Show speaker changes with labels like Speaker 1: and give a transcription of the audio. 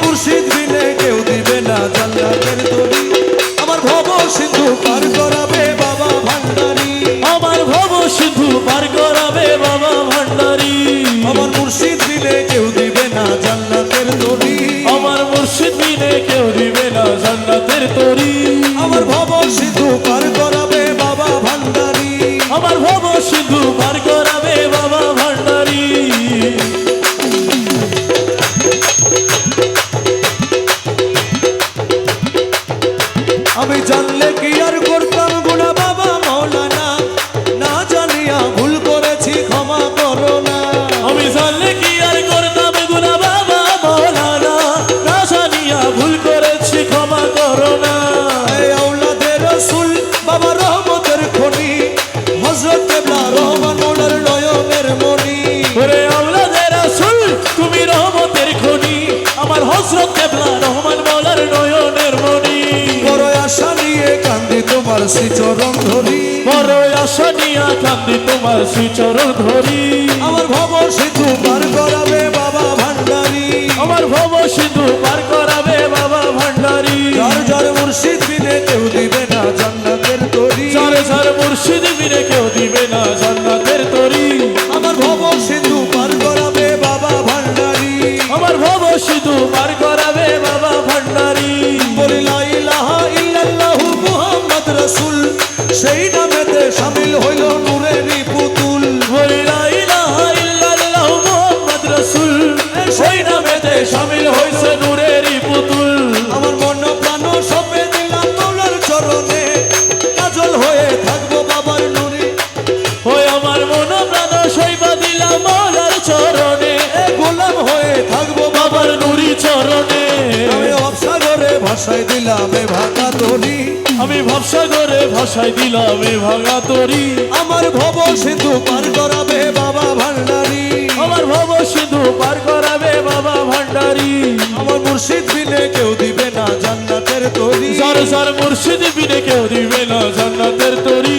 Speaker 1: মুর্শিদ বিনে কেউ দিবে না জান্নাতের তরি আমার ভব সিন্ধু পার করাবে বাবা ভান্ডারি।
Speaker 2: আমার ভব সিন্ধু পার করাবে বাবা ভান্ডারি।
Speaker 1: আমার মুর্শিদ কেউ দিবে না জান্নাতের তরি
Speaker 2: আমার মুর্শিদ বিনে কেউ দিবে না জান্নাতের তরি
Speaker 1: আমার ভব সিন্ধু পার করাবে আমি জানলে কি আর করতাম? গুণা বাবা মৌলানা না জানিয়া ভুল করেছি ক্ষমা করো না।
Speaker 2: আমি জানলে কি আর করতাম? গুনা বাবা মৌলানা না জানিয়া ভুল করেছি ক্ষমা করো না।
Speaker 1: আওলাদের রসুল বাবা রহমতের খনি হজরত রহমান তোমার শ্রীচরণ ধরি।
Speaker 2: বড় আশা নিয়া কান্দি তোমার শ্রীচরণ ধরি।
Speaker 1: আমার ভব সিধু পার করাবে বাবা ভান্ডারি।
Speaker 2: আমার ভব সিন্ধু পার করাবে বাবা ভান্ডারি।
Speaker 1: যার যার মুর্শিদ বিনে কেউ দিবে না জান্নাতের তরি।
Speaker 2: চার চার মুর্শিদ মিলে কেউ দিবে না জান্নাতের তরি।
Speaker 1: আমার ভব সিধু পার করাবে বাবা ভান্ডারি।
Speaker 2: আমার ভব সিন্ধু পার
Speaker 1: সেই নামেতে শামিল হইল নূরেরই পুতুল।
Speaker 2: বলি লা ইলাহা ইল্লাল্লাহ মুহাম্মদ রাসূল। সেই নামেতে শামিল হইছে নূরেরই পুতুল।
Speaker 1: আমার মন প্রাণ সপে দিলাম মৌলার চরণে। কাজল হয়ে থাকব বাবার নুরে।
Speaker 2: ওই আমার মন প্রাণ সইবা দিলাম চরণে।
Speaker 1: গোলাম হয়ে থাকব বাবা
Speaker 2: বাবার নুরি চরণে।
Speaker 1: ভাষায় দিলাম এ ভাঙা তরি
Speaker 2: আমি ভবসাগরে ভাষায় দিলাম এ ভাঙা তরি
Speaker 1: আমার ভব সিন্ধু পার করাবে বাবা ভান্ডারি।
Speaker 2: আমার ভব সিন্ধু পার করাবে বাবা ভান্ডারি।
Speaker 1: আমার মুর্শিদ বিনে কেউ দিবে না জান্নাতের তরি।
Speaker 2: সর সর মুর্শিদ বিনে কেউ দিবে না জান্নাতের তরি।